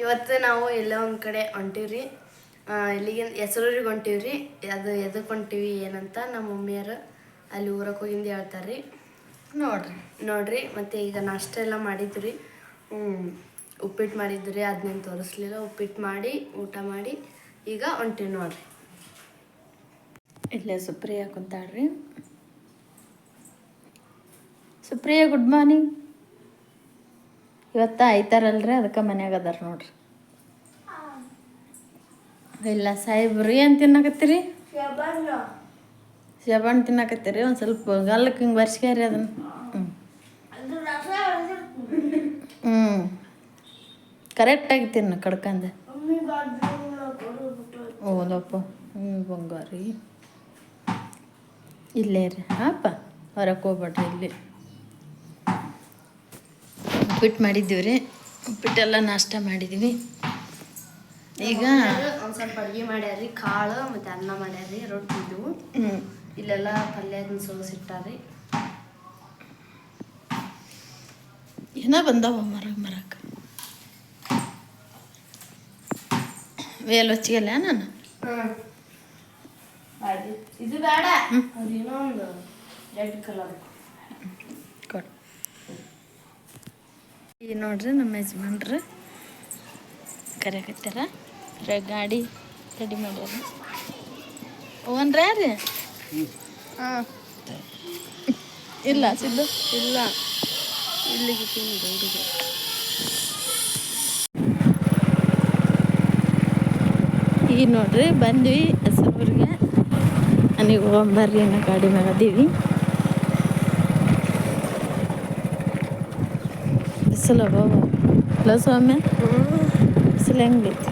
ಇವತ್ತು ನಾವು ಎಲ್ಲ ಒಂದು ಕಡೆ ಹೊಂಟಿವ್ರಿ. ಇಲ್ಲಿಗೆ ಹೆಸರೂರಿಗೆ ಹೊಂಟೀವ್ರಿ. ಅದು ಎದಕ್ಕೆ ಹೊಂಟೀವಿ ಏನಂತ ನಮ್ಮ ಮಮ್ಮಿಯರು ಅಲ್ಲಿ ಊರಕ್ಕೆ ಹೋಗಿಂದ ಹೇಳ್ತಾರೆ ನೋಡ್ರಿ. ನೋಡ್ರಿ ಮತ್ತು ಈಗ ನಾಷ್ಟ ಎಲ್ಲ ಮಾಡಿದ್ರಿ. ಉಪ್ಪಿಟ್ಟು ಮಾಡಿದ್ದು ರೀ ಅದನ್ನೇನು ತೋರಿಸ್ಲಿಲ್ಲ. ಉಪ್ಪಿಟ್ಟು ಮಾಡಿ ಊಟ ಮಾಡಿ ಈಗ ಹೊಂಟಿವಿ ನೋಡ್ರಿ. ಇಲ್ಲೇ ಸುಪ್ರಿಯಾ ಕುಂತಾಳ್ರಿ. ಸುಪ್ರಿಯಾ ಗುಡ್ ಮಾರ್ನಿಂಗ್ ಇವತ್ತ ಐತಾರಲ್ರಿ, ಅದಕ್ಕೆ ಮನ್ಯಾಗ ಅದಾರ ನೋಡ್ರಿ. ಇಲ್ಲ ಸಾಹೇಬ್ರಿ ಏನು ತಿನ್ನಕತ್ತೀರಿ? ಶಬಾಣ್ ತಿನ್ನಕತ್ತೀರಿ, ಒಂದು ಸ್ವಲ್ಪ ಗಲ್ಲಕ್ಕೆ ಹಿಂಗೆ ಬರ್ಸ್ಕ್ಯಾರಿ ಅದನ್ನ. ಹ್ಞೂ ಹ್ಞೂ ಕರೆಕ್ಟಾಗಿ ತಿನ್ನು ಕಡ್ಕಂದೆ. ಓದಪ್ಪ ಹ್ಞೂ ಬಂಗಾರಿ. ಇಲ್ಲೇ ರೀ ಹಾಪ ಹೊರಕ್ಕೆ ಹೋಗ್ಬೇಡ್ರಿ ಇಲ್ಲಿ. ಉಪ್ಪಿಟ್ಟು ಮಾಡಿದ್ದೀವಿ ರೀ ಉಪ್ಪಿಟ್ಟೆಲ್ಲ ನಾಷ್ಟ ಮಾಡಿದ್ದೀವಿ ಈಗ ಒಂದು ಸ್ವಲ್ಪ ಅಡುಗೆ ಮಾಡ್ಯಾರ್ರಿ ಕಾಳು ಮತ್ತು ಅನ್ನ ಮಾಡ್ಯಾರ್ರಿ ರೊಟ್ಟಿ ಇದು. ಹ್ಞೂ ಇಲ್ಲೆಲ್ಲ ಪಲ್ಯ ಸೋಸಿಟ್ಟಾರ್ರಿ ಏನೋ ಬಂದವ ಮರ ಮರಕ್ಕೆ? ವೇಲ್ ಹೊಚ್ಚಿಗೆಲ್ಲ ನಾನು ಇದು ಬೇಡ ಅದೇನೋ ಒಂದು ರೆಡ್ ಕಲರ್ ಈಗ ನೋಡ್ರಿ ನಮ್ಮ ಯಜಮಾನ್ರು ಕರೆಕತ್ತಾರ ಗಾಡಿ ರೆಡಿ ಮಾಡ್ಯಾರ. ಓನ್ರ ರೀ ಹಾಂ. ಇಲ್ಲ ಸಿದ್ದು. ಇಲ್ಲ. ಇಲ್ಲಿಗೆ ತಿಂದು ಇಲ್ಲಿಗೆ ಈಗ ನೋಡ್ರಿ ಬಂದ್ವಿ ಹೆಸರೂರಿಗೆ ನನಗೆ ಹೋಗ್ಬರ್ರಿ ಅನ್ನೋ ಗಾಡಿ ಮೇಲೆ ಅದೀವಿ. అసలు ప్లస్ ఆమె స్లాంగ్ లేదు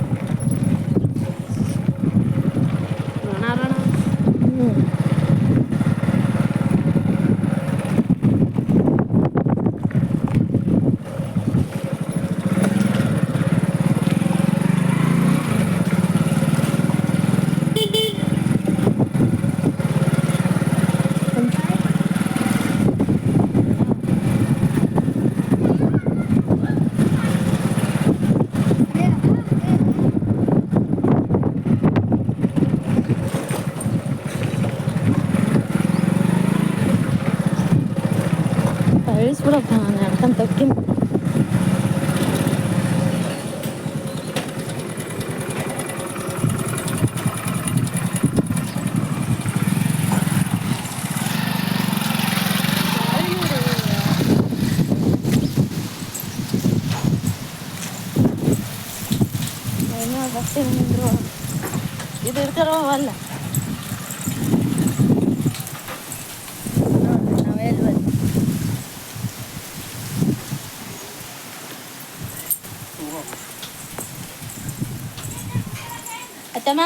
ಇದು ಇರ್ತಾರೋ ಅಲ್ಲ ನೋಡ್ರಿ ನಾವೇ ಎಲ್ಲಿ ಬಂದ್ವಿ ಅತ್ತಮ್ಮ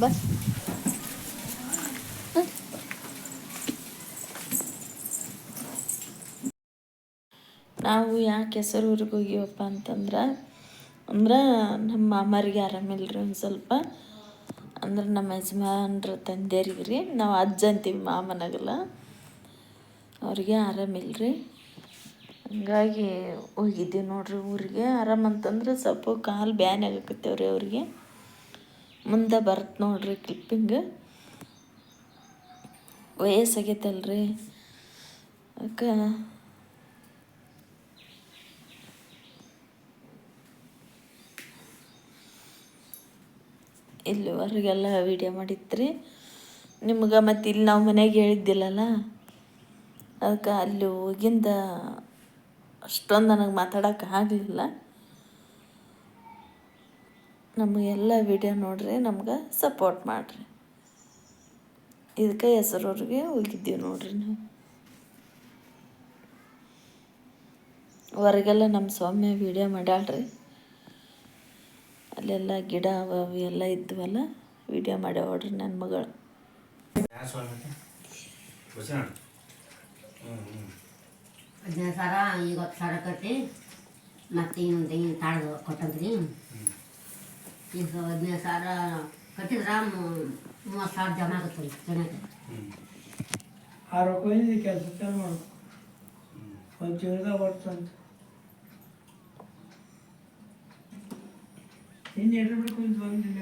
ಬಸ್ ನಾವು ಯಾಕೆ ಹೆಸರೂರಿಗೆ ಹೋಗಿವಪ್ಪ ಅಂತಂದ್ರೆ, ಅಂದ್ರೆ ನಮ್ಮ ಮಾಮರಿಗೆ ರೀ ಒಂದು ಸ್ವಲ್ಪ. ಅಂದ್ರೆ ನಮ್ಮ ಯಜಮಾನ್ರ ತಂದೆಯರಿಗೆ ರೀ ನಾವು ಅಜ್ಜ ಅಂತೀವಿ ಮಾಮನಾಗಲ್ಲ. ಅವ್ರಿಗೆ ರೀ ಹಂಗಾಗಿ ಹೋಗಿದ್ದೀವಿ ನೋಡ್ರಿ ಊರಿಗೆ. ಆರಾಮಂತಂದ್ರೆ ಸ್ವಲ್ಪ ಕಾಲು ಬ್ಯಾನ್ ಆಗಕತ್ತೇವ್ರಿ ಅವ್ರಿಗೆ. ಮುಂದೆ ಬರುತ್ತೆ ನೋಡ್ರಿ ಕ್ಲಿಪ್ಪಿಂಗ್ ವಯಸ್ಸಾಗೈತಲ್ರಿ. ಅದಕ್ಕೆ ಇಲ್ಲಿವರೆಗೆಲ್ಲ ವೀಡಿಯೋ ಮಾಡಿದ್ರಿ. ನಿಮ್ಗೆ ಮತ್ತು ಇಲ್ಲಿ ನಾವು ಮನೆಗೆ ಹೇಳಿದ್ದಿಲ್ಲಲ್ಲ? ಅದಕ್ಕೆ ಅಲ್ಲಿ ಹೋಗಿಂದ ಅಷ್ಟೊಂದು ನನಗೆ ಮಾತಾಡೋಕೆ ಆಗಲಿಲ್ಲ. ನಮಗೆಲ್ಲ ವಿಡಿಯೋ ನೋಡ್ರಿ, ನಮ್ಗೆ ಸಪೋರ್ಟ್ ಮಾಡಿರಿ. ಇದಕ್ಕೆ ಹೆಸರವ್ರಿಗೆ ಹೋಗಿದ್ದೀವಿ ನೋಡ್ರಿ ನಾವು. ಹೊರಗೆಲ್ಲ ನಮ್ಮ ಸೌಮ್ಯ ವಿಡಿಯೋ ಮಾಡ್ಯಾಳ್ರಿ. ಅಲ್ಲೆಲ್ಲ ಗಿಡ ಅವು ಅವು ಎಲ್ಲ ಇದ್ವಲ್ಲ ವಿಡಿಯೋ ಮಾಡ್ಯಾವಡ್ರಿ ನನ್ನ ಮಗಳು. ಹದಿನೈದು ಸಾವಿರ ಈಗ ಹತ್ತು ಸಾವಿರ ಕಟ್ಟಿ ಮತ್ತೆ ಇನ್ನೊಂದು ತೆಂಗಿನ ತಾಳ್ದು ಕೊಟ್ಟಂತ್ರಿ. ಈಗ ಹದಿನೈದು ಸಾವಿರ ಕಟ್ಟಿದ್ರೆ ಮೂವತ್ತು ಸಾವಿರ ಜಮಾ ಆಗುತ್ತೆ ರೀ ಜನಕ್ಕೆ. ಆ ರೊಕ್ಕ ಕೆಲಸ ಚಾಲು ಮಾಡ್ಕೊ ಒಂದು ತಿಂಗ್ಳದಾಗ ಬರ್ತಂತ ಇನ್ನು ಎರಡು ಬಿಡ್ಕು ಅಂತ ಬಂದಿಲ್ಲ.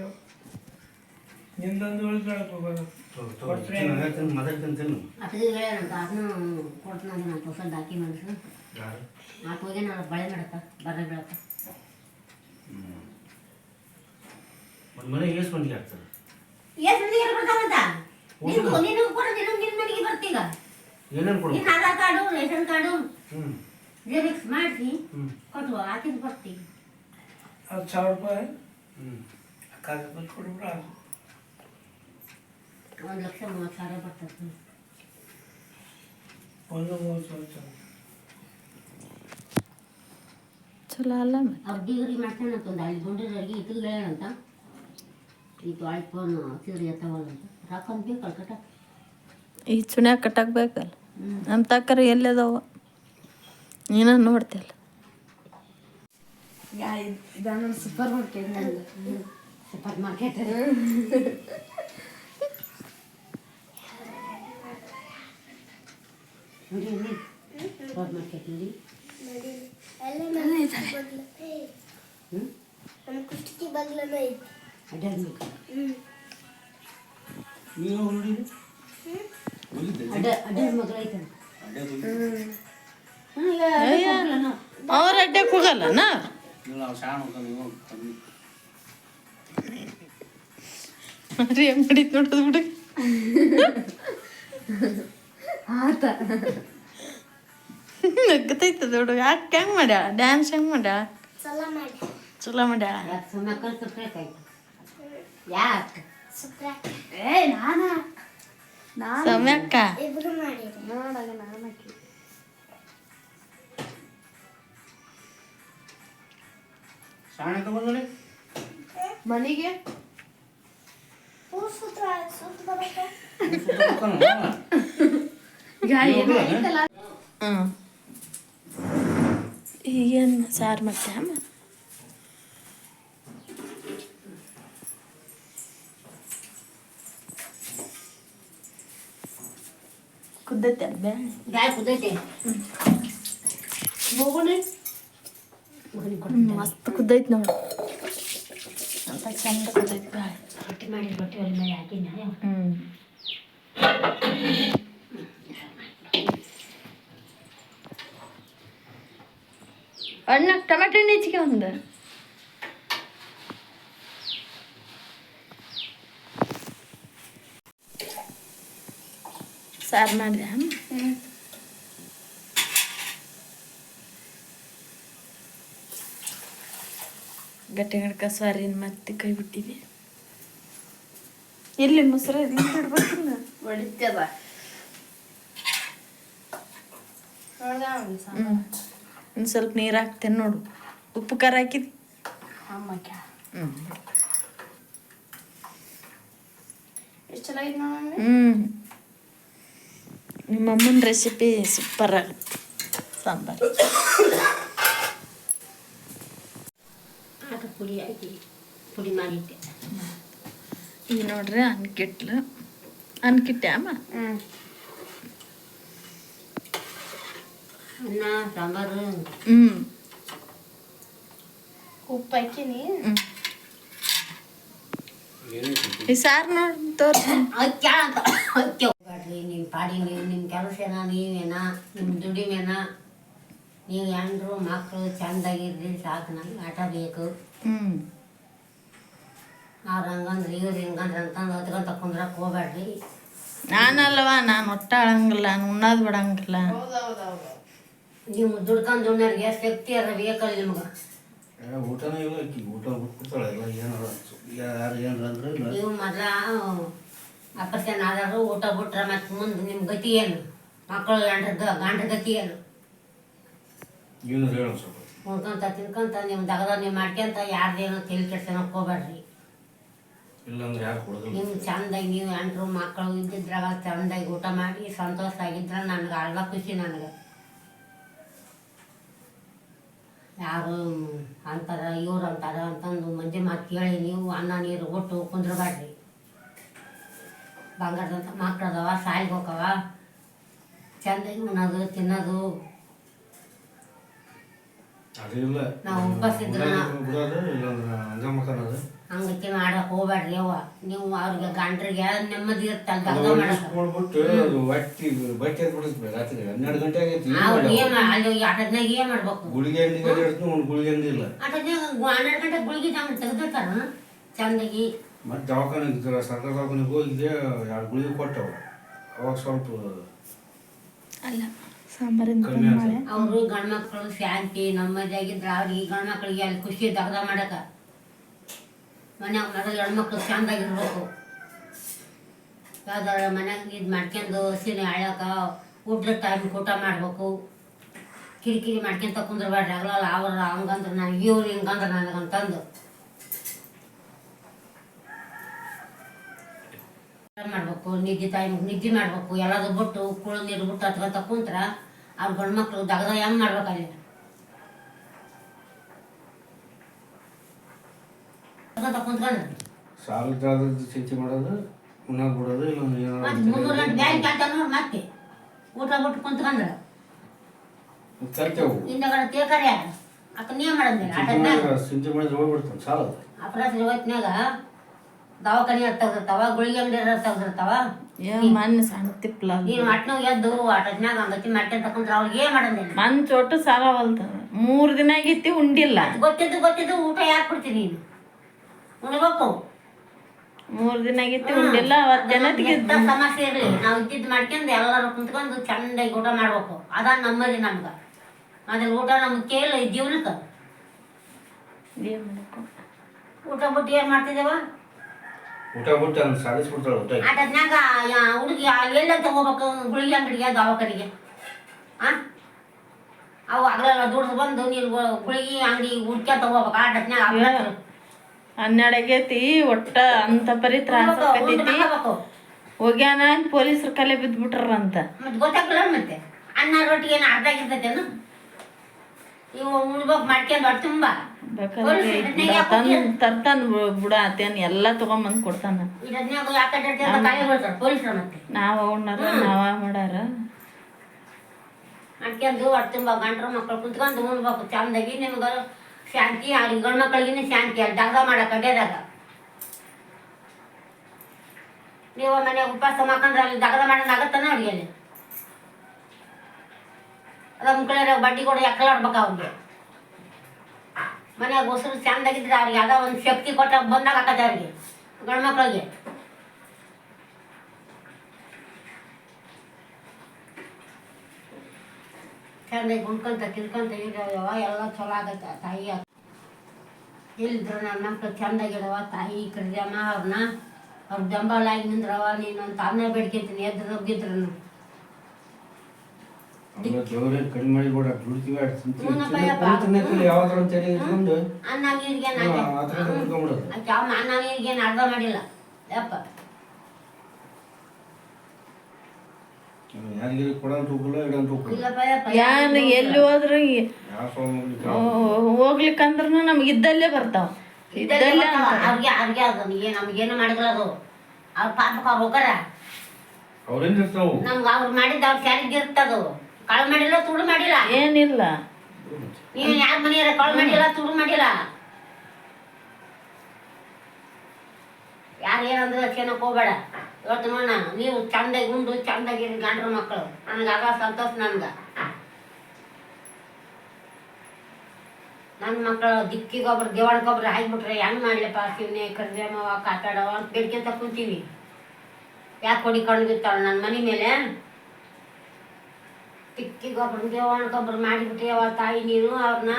ನಿಮ್ದೊಂದು ಉಳಿದ್ರೊಳಗೆ ಹೋಗೋದು ಏನೇನು ಕೊಡು ನಿನ್ನ Aadhaar card ration card. Xerox ಮಾಡಿಸಿ ಕೊಟ್ಟು ಹಾಕಿದ್ ಬರ್ತೀವಿ ಹತ್ತು ಸಾವಿರ ರೂಪಾಯಿ ಹ್ಞೂ ಕಾಗದ ಪತ್ರ ಕೊಟ್ಬಿಟ್ರೆ ಆಯ್ತು. ಒಂದು ಲಕ್ಷ ಮೂವತ್ತು ಸಾವಿರ ಬರ್ತದೆ ಒಂದು ಮೂವತ್ತು ಸಾವಿರ ಚಲೋ ಅಲ್ಲ ಮತ್ತೆ ಅವ್ರು ಡಿಗ್ರಿ ಮಾಡ್ತಾನೆ ಅಂತ ಒಂದು ಅಲ್ಲಿ ಗುಂಡಿದವ್ರಿಗೆ ಇದು ಹೇಳಂತ ಇದು ಆಯ್ತು ಫೋನ್ ಸೀರೆ ಎತ್ತವಲ್ಲ ಅಂತ ರಾಕೊಂಡ್ ಬೇಕಲ್ಲ ಕಟ್ಟ ಈ ಚುನ್ಯಾಗ ಕಟ್ಟಕ್ಕೆ ಬೇಕಲ್ಲ ನಮ್ಮ ತಕ್ಕರ ಎಲ್ಲದವ ನೀನ ನೋಡ್ತಿಲ್ಲ ಇದನ್ನ ಸೂಪರ್ ಮಾರ್ಕೆಟ್ ನಂದು ಸೂಪರ್ ಮಾರ್ಕೆಟ್ ಸೂಪರ್ ಮಾರ್ಕೆಟಲ್ಲಿ ನೋಡಿ ಅಡ್ಡ ಅಡ್ಡಾಡ ಮಗಳು ಐತೆ ಅವ್ರ ಅಡ್ಡಕ್ಕೆ ಹೋಗಲ್ಲನ ನಾವು ಶಾಣ ನೀವು ಕಮ್ಮಿ ರೀ ಹೆಂಗ್ ನಡೀತ್ ನೋಡೋದು ಬಿಡು ಆತ. ನಗ್ತೈತದ ಹುಡುಗ ಯಾಕೆ ಹೆಂಗ್ ಮಾಡ್ಯಾಳ? ಡ್ಯಾನ್ಸ್ ಹೆಂಗ್ ಮಾಡ್ಯ ಚಲೋ ಮಾಡ್ಯಾಳ. ಯಾಕೆ ಸೌಮ್ಯಕ್ಕ? ಶಾಣ ಬಂದ್ರೆ ಮನೆಗೆ ಸೂತ್ರ ಸೂತ್ರ ಬರತ್ತೆ ಹ್ಞೂ ಈಗೇನು ಸಾರು ಮತ್ತೆ ಅಮ್ಮ ಕುದ್ದೈತೆ ಬ್ಯಾಳೆ ಬ್ಯಾಗ್ ಕುದ್ದೈತೆ ಹೋಗೋಣ ಮಸ್ತ್ ಕುದ್ದೈತೆ ನೋಡು ಅಂತ ಚಂದ ಕುದ್ದೈತೆ ಬ್ಯಾಳೆ ರೊಟ್ಟಿ ಮಾಡಿ ರೊಟ್ಟಿ ಒಲೆ ಮೇಲೆ ಹಾಕಿನ ಹ್ಞೂ ಅಣ್ಣ ಟೊಮೆಟೊ ಹಣ್ಣು ಹೆಚ್ಚಿಗೆ ಒಂದು ಸಾರು ಮಾಡಿದೆ ಗಟ್ಟಿ ಗಡ್ಕ ಸಾರಿನ ಮತ್ತೆ ಕೈ ಬಿಟ್ಟಿದೆ. ಎಲ್ಲಿ ಮೊಸರು ಇಡ್ಬೇಕಿಲ್ಲ ಹೊಡಿತದ ಸಮ. ಒಂದು ಸ್ವಲ್ಪ ನೀರು ಹಾಕ್ತೇನೆ ನೋಡು. ಉಪ್ಪು ಖಾರ ಹಾಕಿದ್? ಹ್ಮ್ ಹ್ಞೂ ಎಷ್ಟು ಚಲೋ ಐತಿ ನೋಡಂದ್ರೆ ಹ್ಞೂ ನಿಮ್ಮ ಅಮ್ಮನ ರೆಸಿಪಿ ಸೂಪರ್ ಆಗುತ್ತೆ. ಸಾಂಬಾರು ಆಟ ಪುಡಿ ಹಾಕಿ ಪುಡಿ ಮಾಡಿಟ್ಟೆ ಈಗ ನೋಡ್ರಿ ಅನ್ಕಿಟ್ಲು. ಅನ್ಕಿಟ್ಟೆ ಅಮ್ಮ? ಹ್ಮ್. ಅನ್ನ ಸಾಂಬಾರು. ಹ್ಞೂ ಉಪ್ಪು ಹಾಕಿನಿ. ಹ್ಞೂ ಈ ಸಾರು ನೋಡಿ ತೋರಿಸಿ. ನಿಮ್ಮ ಪಾಡಿ ನೀವು ನಿಮ್ಮ ಕೆಲಸನ ನೀವೇನ? ನಿಮ್ಮ ದುಡಿಮೆನ? ನೀವು ಹೆಂಡ್ರು ಮಕ್ಕಳು ಚಂದಾಗಿರ್ರಿ ಸಾಕು ನಂಗೆ ಆಟ ಬೇಕು. ಅವ್ರು ಹಂಗಂದ್ರೆ ಇವ್ರು ಹಿಂಗಂದ್ರೆ ಅಂತಂದು ಹೊತ್ಕೊಂತ ಕುಂದ್ರಕ್ಕೆ ಹೋಗ್ಬೇಡ್ರಿ ನಾನಲ್ವ ನಾನು ಒಟ್ಟ ಅಳಂಗಿಲ್ಲ ನಾನು ಉಣ್ಣೋದು ಬಿಡಂಗಿಲ್ಲ. ನೀವು ದುಡ್ಕೊಂಡು ಎಷ್ಟು ಶಕ್ತಿ ಅದ ಬೇಕಲ್ಲ ನಿಮ್ಗೆ. ಊಟನೇ ಇಲ್ಲ ಆಕಿ ಊಟ ಬಿಟ್ಬಿಡ್ತಾಳೆ ಎಲ್ಲ ಏನಾರ ಯಾರು ಏನಾರ ಅಂದ್ರೆ ಇಲ್ಲ. ನೀವು ಮೊದಲ ಅಪರ್ಷನ್ ಆದರು ಊಟ ಬಿಟ್ರೆ ಮತ್ತೆ ಮುಂದೆ ನಿಮ್ಮ ಗತಿ ಏನು? ಮಕ್ಕಳು ಗಂಡದ ಗಂಡ ಗತಿ ಏನು? ಏನು ಹೇಳ ಸ್ವಲ್ಪ. ಉಣ್ಕೊಂತ ತಿನ್ಕೊಂತ ನಿಮ್ಮ ದಗದ ನೀವು ಮಾಡ್ಕೊಂತ ಯಾರ್ದೇನೋ ಹೋಗ್ಬೇಡ್ರಿ. ಇಲ್ಲಾಂದ್ರೆ ಯಾರು ಕೊಡೋದಿಲ್ಲ ನಿಮ್ಮ ಚಂದಾಗಿ ನೀವು ಎಂಟ್ರು ಮಕ್ಕಳು ಇದ್ದಿದ್ರಾಗ ಚಂದಾಗಿ ಊಟ ಮಾಡಿ ಸಂತೋಷ ಆಗಿದ್ರೆ ನನಗೆ ಅಲ್ಲ ಖುಷಿ ನನಗೆ. ಯಾರು ಅಂತಾರ ಇವ್ರು ಅಂತಾರ ಅಂತಂದು ಮಂದಿ ಮಾತು ಕೇಳಿ ನೀವು ಅನ್ನ ನೀರು ಕೊಟ್ಟು ಕುಂದ್ರಬೇಡ್ರಿ. ಬಂಗಾರದಂತ ಮಕ್ಳು ಅದಾವ ಶಾಲೆಗೆ ಹೋಗವ ಚಂದಾಗಿ ಉಣ್ಣೋದು ತಿನ್ನೋದು ಅದಿಲ್ಲ ನಾವು ಉಪವಾಸ ಇದ್ರೆ ನಾ- ಬಿಡೋದು ಇಲ್ಲಾಂದ್ರೆ ಹಂಗ ಮಕ್ಕಳದು ಹಂಗಕ್ಕೆ ಮಾಡಕ್ ಹೋಗ್ಬೇಡ್ರಿ ಅವ್ವ. ನೀವು ಅವ್ರಿಗೆ ಗಂಡ್ರಿಗೆ ನೆಮ್ಮದಿ ಇರ್ತಲ್ಲ ದಗ್ದ ಮಾಡಕ. ಮಾಡ್ಬಿಟ್ಟು ಅದು ಹೊಟ್ಟಿ ಬಟ್ಟೆ ಬಿಡಿಸ್ಬೇಕು ರಾತ್ರಿ ಹನ್ನೆರಡು ಗಂಟೆ ಆಗೈತಿ ಏನ್ ಅವ್ರು ಮಾಡ್ಯಾವ? ಏನ್ ಮಾ- ಅಲ್ಲಿ ಆಟದ್ನಾಗ ಏನ್ ಮಾಡ್ಬೇಕು? ಗುಳಿಗೆ ಒಂದು ಗುಳಿಗೆ ಅಂಗಡಿ ಇಲ್ಲ. ಆಟದ್ನಾಗ ಹನ್ನೆರಡು ಗಂಟೆ ಗುಳಿಗೆ ತಂದು ತೆಗ್ದಿರ್ತಾರ. ಚಂದಾಗಿ. ಮತ್ತೆ ದವಾಖಾನೆಗೆ ಸರ್ಕಾರ ದವಾಖಾನೆಗೆ ಹೋಗಿದ್ದೆ ಎರಡು ಗುಳಿಗೆ ಕೊಟ್ಟವ ಅವಾಗ ಸ್ವಲ್ಪ ಅಲ್ಲ. ಸಾಂಬಾರಿಂದ ಆಯ್ತು ಅವರು ಗಂಡ್ಮಕ್ಳು ಶಾಂತಿ ನೆಮ್ಮದಿಯಾಗಿದ್ರ ಅವ್ರಿಗೆ ಗಂಡ್ಮಕ್ಳಿಗೆ ಅಲ್ಲಿ ಖುಷಿ ದಗ್ದ ಮಾಡಕ ಮನ್ಯಾಗ ಮಗಳು ಹೆಣ್ಮಕ್ಳು ಚಂದಾಗಿರ್ಬೇಕು ಯಾವ್ದಾರ ಮನ್ಯಾಗ ಇದು ಮಾಡ್ಕೊಂಡು ಸೀನೆ ಆಳಕ ಊಟದ ಟೈಮ್ ಊಟ ಮಾಡ್ಬೇಕು. ಕಿರಿಕಿರಿ ಮಾಡ್ಕೊಂತ ಕುಂದ್ರಬೇಡ್ರಿ ಆಗಲ್ಲ ಅವ್ರ ಹಂಗಂದ್ರೆ ನಾನು ಇವ್ರು ಹಿಂಗಂದ್ರೆ ನನಗಂತಂದು. ಮಾಡ್ಬೇಕು ನಿದ್ದೆ ತಾಯಿ ನಿದ್ದೆ ಮಾಡ್ಬೇಕು ಎಲ್ಲದು ಬಿಟ್ಟು ಕುಳು ನೀರು ಬಿಟ್ಟು ಹತ್ಕೊಂತ ಕುಂತ್ರ ಅವ್ರ ಗಂಡ್ಮಕ್ಳು ದಗದ ಹೆಂಗ್ ಮಾಡ್ಬೇಕಲ್ಲಿ ಸಾಲ ಚಿಂತೆ ಮಾಡೋದು ಉಣ್ಣೋದು ಬಿಡೋದು ಮತ್ತೆ ಮುನ್ನೂರು ಗಂಟೆ ಬ್ಯಾಂಕ್ ಅಂತ ನೋಡಿ ಮತ್ತೆ. ಊಟ ಬಿಟ್ಟು ಕುಂತ್ಕೊಂಡ್ರೆ. ಹಿಂದಗಡೆ ತೇಕರೆ. ಅಕ್ಕ ನೀ ಮಾಡೋದಿಲ್ಲ ಅಪರಾಧ ಇವತ್ತಿನಾಗ ದವಾಖಾನೆ ತೆಗ್ದಿರ್ತಾವ ಗುಳಿಗೆ ಅಂಗಡಿ ತೆಗ್ದಿರ್ತಾವ ಮಣ್ಣು ಸಣ್ಣ ತಿಪ್ಪಲ ನೀನು ಮಟ್ನ ಎದ್ದು ಆಟದ್ನಾಗ ಹಂಗತಿ ಮಟ್ಟೆ ತಕೊಂಡ್ರೆ ಅವ್ರಿಗೆ ಏನು ಮಾಡೋದಿಲ್ಲ ಮನ್ ಚೋಟು ಸಾಲವಲ್ತ ಮೂರ್ ದಿನ ಆಗಿತ್ತು ಉಂಡಿಲ್ಲ. ಗೊತ್ತಿದ್ದು ಗೊತ್ತಿದ್ದು ಊಟ ಯಾಕೆ ಕೊಡ್ತೀನಿ ನೀನು? ಉಣ್ಬೇಕು. ಮೂರು ದಿನ ಆಗಿತ್ತು ಉಂಡಿಲ್ಲ ಅವತ್ ಜನತಿಗೆ ಸಮಸ್ಯೆ ಇರಲಿ. ನಾವು ಇದ್ದಿದ್ದು ಮಾಡ್ಕೊಂಡು ಎಲ್ಲರೂ ಕುಂತ್ಕೊಂಡು ಚಂದಾಗಿ ಊಟ ಮಾಡ್ಬೇಕು. ಅದ ನಮ್ಮದಿ ನಮ್ಗ. ಅದ್ರ ಊಟ ನಮ್ಗೆ ಕೇಳ ಜೀವನಕ್ಕೆ. ಊಟ ಬಿಟ್ಟು ಏನ್ ಮಾಡ್ತಿದ್ದೇವ? ಊಟ ಬಿಟ್ಟು ಅವ್ನು ಸಾಧಿಸ್ಬಿಡ್ತಾಳೆ ಊಟ ಆಟದ್ನಾಗ ಹುಡುಗಿ ಎಲ್ಲ ತಗೋಬೇಕು ಗುಳಿಗೆ ಅಂಗಡಿಗೆ ದವಾಖಾನಿಗೆ. ಆ? ಅವು ಆಗ್ಲೆಲ್ಲ ದುಡ್ದು ಬಂದು ನೀನು ಗುಳಿಗೆ ಅಂಗಡಿ ಹುಡ್ಕ್ಯ ತಗೋಬೇಕು ಆಟದ್ನಾಗ ಆಗ್ಲಲ್ಲ. ಹನ್ನೆರಡು ಆಗೈತಿ ಒಟ್ಟ ಅಂತ ಪರಿ ತ್ರಾಸ ಆಕತೈತಿ. ಹೋಗ್ಯಾನ ಪೊಲೀಸರ ಕಲೆ ಬಿದ್ಬಿಟ್ರಂತ ಮತ್ತೆ ಗೊತ್ತಾಗಲ್ಲ ಮತ್ತೆ? ಅನ್ನ ರೊಟ್ಟಿಗೆ ಏನು ಅರ್ಧ ಆಗಿರ್ತೈತೇನು? ಇವು ಉಣ್ಬೇಕು ಮಾಡ್ಕೊಂಡು ಹೊಟ್ಟೆ ತುಂಬ. ತನ್ ತರ್ತಾನ ಬುಡ ಆತೇನ್ ಎಲ್ಲಾ ತಗೊಂಬಂದ್ ಕೊಡ್ತಾನ. ನಾವ ಉಣ್ಣಾರ ನಾವ ಮಾಡಾರ. ಮಾಡ್ಕೊಂಡು ಹೊಟ್ಟೆ ತುಂಬ. ಗಂಟ್ರು ಮಕ್ಕಳು ಕುಂತ್ಕೊಂಡು ಉಣ್ಬೇಕು ಚಂದಾಗಿ ನಿಮ್ಗೆ ಶಾಂತಿ ಅವ್ರಿಗೆ ಗಂಡು ಮಕ್ಕಳಿಗಿನ ಶಾಂತಿ. ಅಲ್ಲಿ ದಗ್ದ ಮಾಡಕ್ಕೆ ಅಡ್ಡದಾಗ ನೀವು ಮನೆ ಉಪವಾಸ ಮಾಡ್ಕೊಂಡ್ರೆ ಅಲ್ಲಿ ದಗದ ಮಾಡೋದಾಗತ್ತಾನ ಅವ್ರಿಗೆ ಅಲ್ಲಿ? ಅದ ಮುಕ್ಕಳರ ಬಡ್ಡಿ ಕೊಡು ಎಕ್ಕಲಾಡ್ಬೇಕು ಅವ್ನಿಗೆ ಮನ್ಯಾಗ ಉಸಿರು ಚಂದಾಗಿದ್ರೆ ಅವ್ರಿಗೆ ಅದ ಒಂದು ಶಕ್ತಿ ಕೊಟ್ಟ ಬಂದಾಗ ಹಾಕತ್ತೆ ಅವ್ರಿಗೆ ಗಂಡು ಮಕ್ಕಳಿಗೆ ಚಂದಾಗಿ ಉಣ್ಕೊಂತ ತಿನ್ಕೊಂತ ಇದ್ದಾವ ಎಲ್ಲ ಚಲೋ ಆಗತ್ತೆ ತಾಯಿ ಎಲ್ಲಿದ್ರು ನನ್ನ ಮಕ್ಳು ಚಂದಾಗಿಡವ ತಾಯಿ ಕರ್ದಮ್ಮ ಅವ್ರನ್ನ, ಅವ್ರ ಬೆಂಬಲಾಗಿ ನಿಂದ್ರವ ನೀನು ಅಂತ ಅನ್ನ ಬೇಡ್ಕೊತೀನಿ ಎದ್ದು ನುಗ್ಗಿದ್ರು. ಕಡಿಮೆ ದುಡ್ತೀವಿ ತಿಂತೀವಿ ಯಾವ್ದಾರ ಅಂತ ಹೇಳಿ ಇಟ್ಕೊಂಡು ಆ ಥರ ಅರ್ಧ ಮಾಡಿಲ್ಲ. ಯಪ್ಪ. ಎಲ್ಲಿ ಹೋದ್ರು ಹೋಗ್ಲಿಕ್ಕಂದ್ರೂ ನಮ್ಗೆ ಇದ್ದಲ್ಲೇ ಬರ್ತಾವ. ಇದ್ದಲ್ಲೇ ಅವ್ರಿಗೆ ಅವ್ರಿಗೆ ಅದು ಏನು ನಮ್ಗೇನು ಮಾಡಿಲ್ಲ ಅದು. ಅವ್ರ ಪಾಪಕ್ಕೆ ಅವ್ರು ಹೋಗಾರ ಅವ್ರೇನ್ ಇರ್ತಾವು ನಮ್ಗೆ ಅವ್ರು ಮಾಡಿದ್ದು ಅವ್ರ ಕ್ಯಾರಿಗೆ ಇರ್ತದು ಕಳು ಮಾಡಿಲ್ಲ ತುಳು ಮಾಡಿಲ್ಲ? ಏನಿಲ್ಲ. ನೀವು ಯಾರ ಮನೆಯರ ಕಳ್ ಮಾಡಿಲ್ಲ ತುಳು ಮಾಡಿಲ್ಲ? ಯಾರು ಏನಂದ್ರೆ ಚೆನ್ನಕ್ಕೆ ಹೋಗ್ಬೇಡ. ಇವತ್ತು ನೋಡ ನೀವು ಚಂದಾಗಿ ಉಂಡು ಚಂದಾಗಿ ಗಂಡ್ರ ಮಕ್ಕಳು. ನನಗೆ ಆಗ ಸಂತೋಷ ನನ್ಗೆ. ನನ್ನ ಮಕ್ಕಳು ದಿಕ್ಕಿಗೊಬ್ರು ದೇವಳಗೊಬ್ರು ಹಾಕ್ಬಿಟ್ರೆ ಹೆಂಗ್ ಮಾಡ್ಲಪ್ಪ? ಶಿವನೇ ಕರ್ದೇಮವ ಕಾತಾಡವ ಅಂತ ಬೇಡ್ಕೊಂತ ಕುಂತೀವಿ ಯಾಕೆ ಕೊಡಿ ಬಿತ್ತಾಳ ನನ್ನ ಮನೆ ಮೇಲೆ? ದಿಕ್ಕಿಗೊಬ್ರು ದೇವಳಗೊಬ್ರು ಮಾಡಿಬಿಟ್ಟಿಯವ ತಾಯಿ ನೀನು ಅವ್ರನ್ನ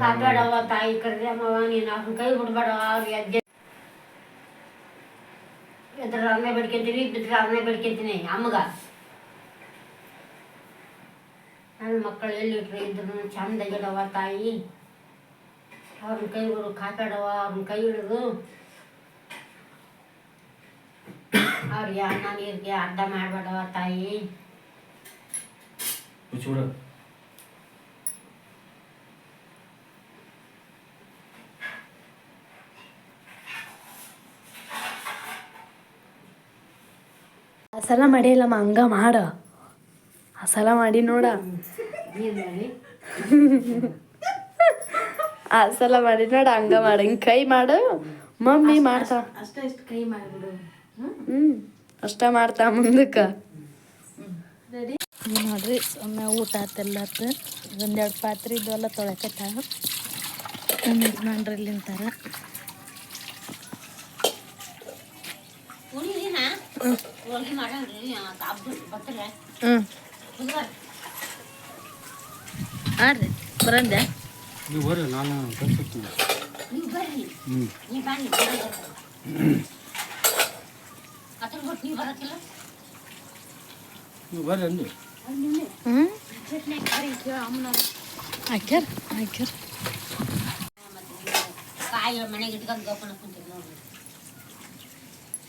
ಕಾಪಾಡವ ತಾಯಿ ಕರ್ದೇಮವ ನೀನು ಅವ್ರನ್ನ ಕೈ ಬಿಡ್ಬೇಡವ ಅವ್ರಿಗೆ ಅಜ್ಜೆ ಎದ್ರ ಅವನ್ನೇ ಬೆಡ್ಕೊಂತೀನಿ ಬಿದ್ರೆ ಅವನ್ನೇ ಬೆಡ್ಕೊಂತೀನಿ ಅಮ್ಮಗ. ನನ್ನ ಮಕ್ಕಳು ಎಲ್ಲಿಟ್ರು ಇದ್ರು ಚಂದಾಗಿಡವ ತಾಯಿ. ಅವ್ರನ್ನ ಕೈ ಬಿಡು ಕಾಪಾಡವ ಅವ್ರನ್ನ ಕೈ ಹಿಡಿದು. ಅವ್ರಿಗೆ ಅನ್ನ ನೀರಿಗೆ ಅಡ್ಡ ಮಾಡಬೇಡವ ತಾಯಿ. కూర్చోడు ಆ ಸಲ ಮಾಡಿಲ್ಲಮ್ಮ ಹಂಗ ಮಾಡ ಆ ಸಲ ಮಾಡಿ ನೋಡ ಆ ಸಲ ಮಾಡಿ ನೋಡ ಹಂಗ ಮಾಡ ಹಿಂಗ್ ಕೈ ಮಾಡು ಮಮ್ಮಿ ಮಾಡ್ತಾ ಹ್ಮ್? ಅಷ್ಟ ಮಾಡ್ತಾ ಮುಂದಕ್ಕ. ಈಗ ನೋಡ್ರಿ ಒಮ್ಮೆ ಊಟ ಆತೆಲ್ಲ ಒಂದೆರಡು ಪಾತ್ರೆ ಇದ್ವಲ್ಲ ತೊಳಕತ್ತಾವ ನಮ್ಮ ಯಜಮಾನ್ರಲ್ಲಿ ನಿಂತಾರ ಉಳಿದಿನ ಹೋಳಿಗೆ ಮಾಡಂಗ್ರಿ ಹಬ್ಬ ಬರ್ತಾರೆ ಹ್ಞೂ ಬುಧವಾರ ಹಾಂ ರೀ ಬರಂದೆ ನೀವು ಬರ್ರಿ ನಾನು ಕಳ್ಸಿರ್ತೀನಿ ನೀವು ಬರ್ರಿ. ಹ್ಞೂ ನೀವು ಹಾಕ್ಯಾರ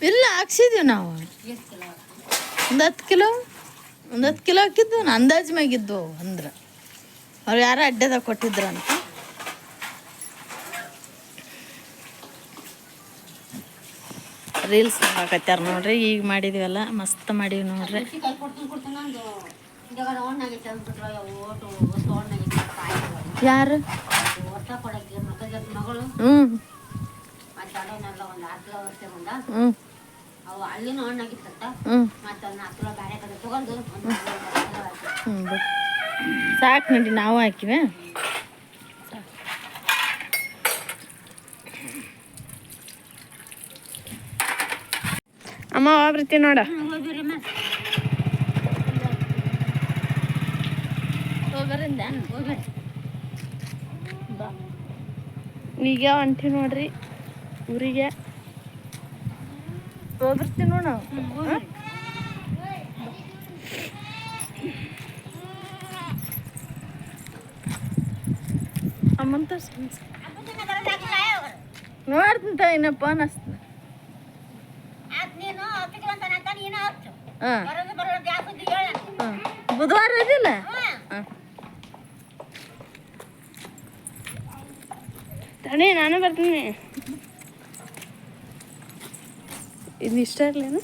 ಇಲ್ಲ, ಹಾಕ್ಸಿದ್ವಿ ನಾವು. ಒಂದು ಹತ್ತು ಕಿಲೋ, ಒಂದು ಹತ್ತು ಕಿಲೋ ಹಾಕಿದ್ವು ಅಂದಾಜು ಮ್ಯಾಗಿದ್ವು ಅಂದ್ರೆ. ಅವ್ರು ಯಾರೋ ಅಡ್ಡದಾಗ ಕೊಟ್ಟಿದ್ರಂತ ರೀಲ್ಸ್ ಹಾಕತ್ಯಾರ ನೋಡ್ರಿ, ಈಗ ಮಾಡಿದೀವಲ್ಲ, ಮಸ್ತ್ ಮಾಡೀವಿ ನೋಡ್ರಿ. ಯಾರು? ಕಿಲೋ ಹ್ಞೂ ಸಾಕು ನೋಡಿ ನಾವು ಹಾಕಿವೆ. ಅಮ್ಮ ಹೋಗ್ಬರ್ತೀನಿ ನೋಡ. ಈಗ ಹೊಂಟಿ ನೋಡ್ರಿ ಊರಿಗೆ. ಹೋಗ್ಬಿಡ್ತೀವಿ ನೋಡು ಅಮ್ಮಂತ ನೋಡ್ತೀನಿ ಏನಪ್ಪ ಅನಸ್ತ ಬುಧವಾರ ಹಚ್ತೀನಿ ನೀನು ಹತ್ತು ಕಿಲೋ ಅಂತ ನೀನು ಹತ್ತು ಹಾಂ ಬರೋದು ಬರೋದು ಜಾಸ್ತಿ ಹೇಳ ಹಾಂ ಬುಧವಾರ ಇದಿಲ್ಲ ಹಾಂ ತಡಿ ನಾನು ಬರ್ತೀನಿ ಇದು